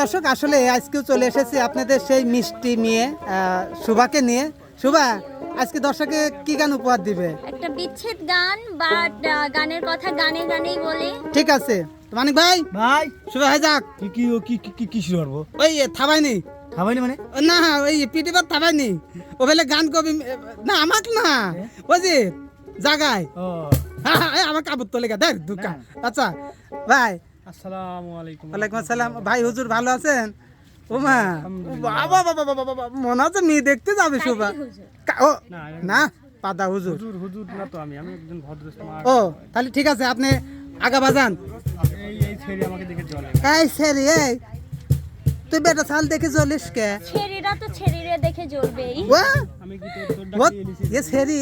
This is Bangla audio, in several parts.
দর্শক আসলে আজকেও চলে এসেছি আপনাদের সেই মিষ্টি নিয়ে আহ, শুভাকে নিয়ে। শুভা আজকে দর্শকে কি গান উপহার দিবে? একটা বিচ্ছেদ গান বাট গানের কথা গানে গানেই বলে। ঠিক আছে। মানিক ভাই? ভাই। শুভা হয়ে যাক। কি কি ও কি কি- কি কি শুরু করব? ওই থাবাইনি খাবাইনি মানে? না ওই পিটিবার থাবাইনি ও বলে গান কবি না আমাক না। ওই যে জাগায়। হ্যাঁ, হ্যাঁ, আমার কাপড় তোলে গা দেখ দোকান আচ্ছা ভাই আসসালামু আলাইকুম ওয়ালাইকুম আসসালাম। ভাই হুজুর ভালো আছেন? ওমা বাবা বাবা বাবা বাবা মনে হচ্ছে মেয়ে দেখতে যাবে শুভা ও না, না? পাদা হুজুর। হুজুর হুজুর না তো আমি আমি একজন ভদ্র ও তাহলে ঠিক আছে আপনি আগা বাজান। এই এই ছেড়ে আমাকে দেখে চলে এই সেরি এই। তুই বেটা সাল দেখে চলিস কে? ছেড়িরা তো ছেড়িরে দেখে জ্বলবেই। ও আমি কি তোর তোর এনেছি এ সেরি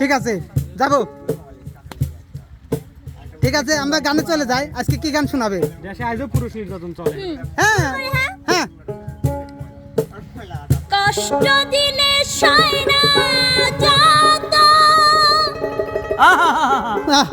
ঠিক আছে যাব। ঠিক আছে আমরা গানে চলে যাই। আজকে কি গান শোনাবে? দেশে আজও পুরুষ নির্যাতন চলে। হ্যাঁ হ্যাঁ? কষ্ট দিলে সাইনা যত আহ,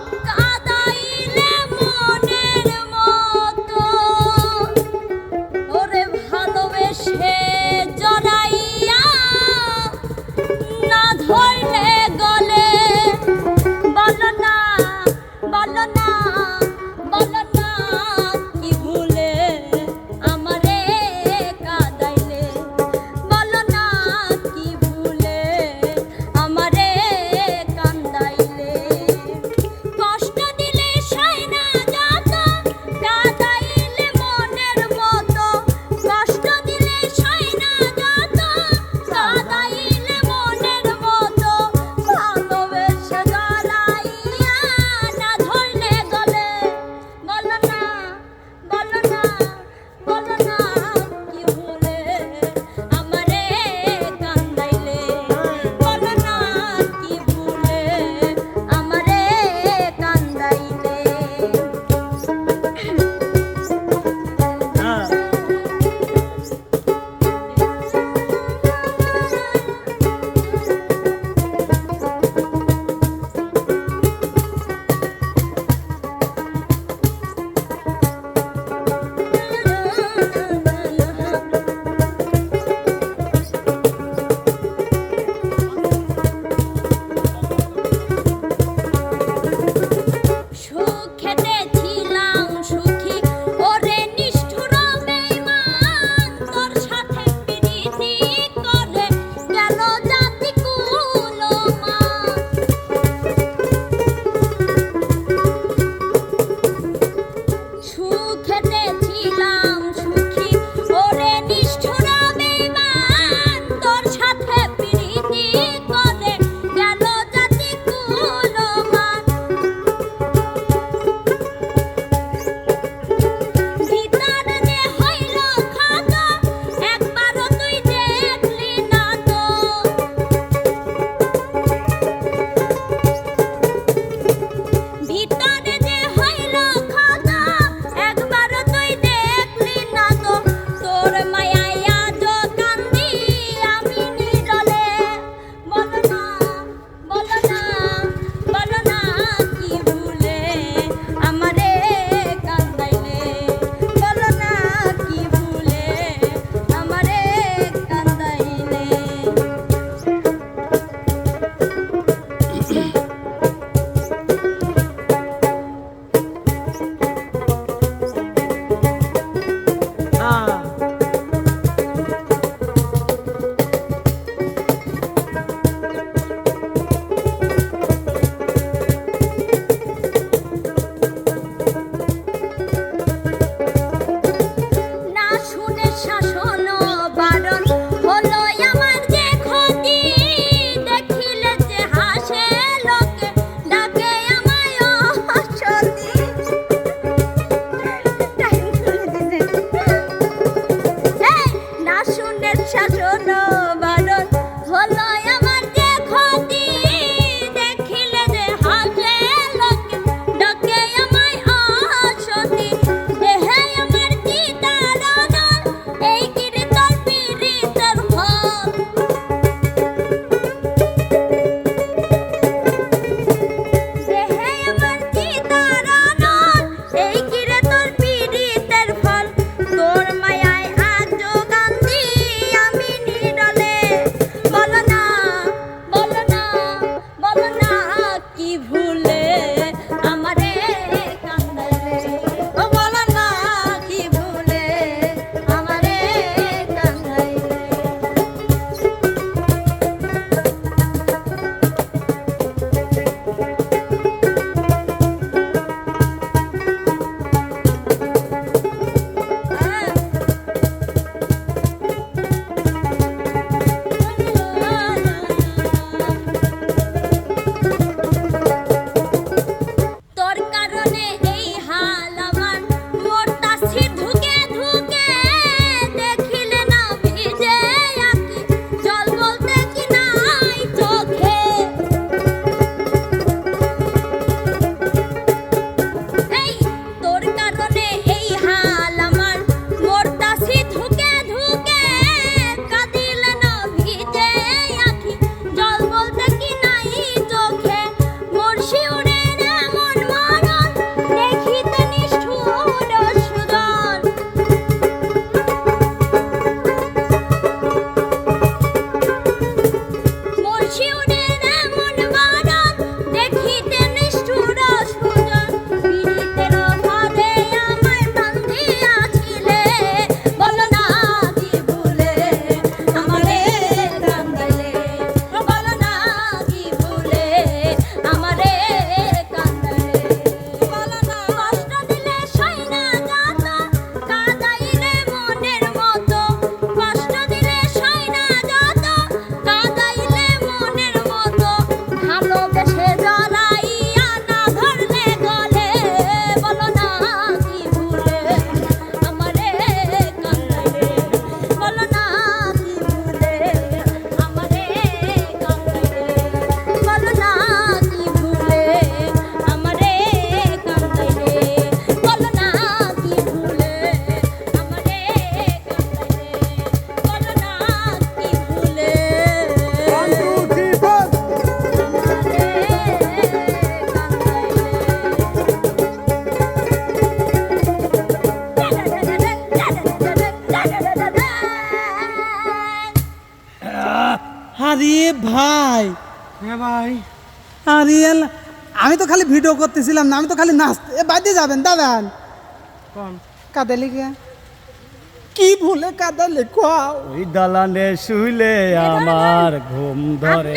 children. আরে ভাই। হ্যাঁ ভাই। আরে আমি তো খালি ভিডিও করতেছিলাম না আমি তো খালি নাচ এ বাদে যাবেন দাদান কম কাদে লিখে কি ভুলে কাদা লেখো ওই দালানে শুইলে আমার ঘুম ধরে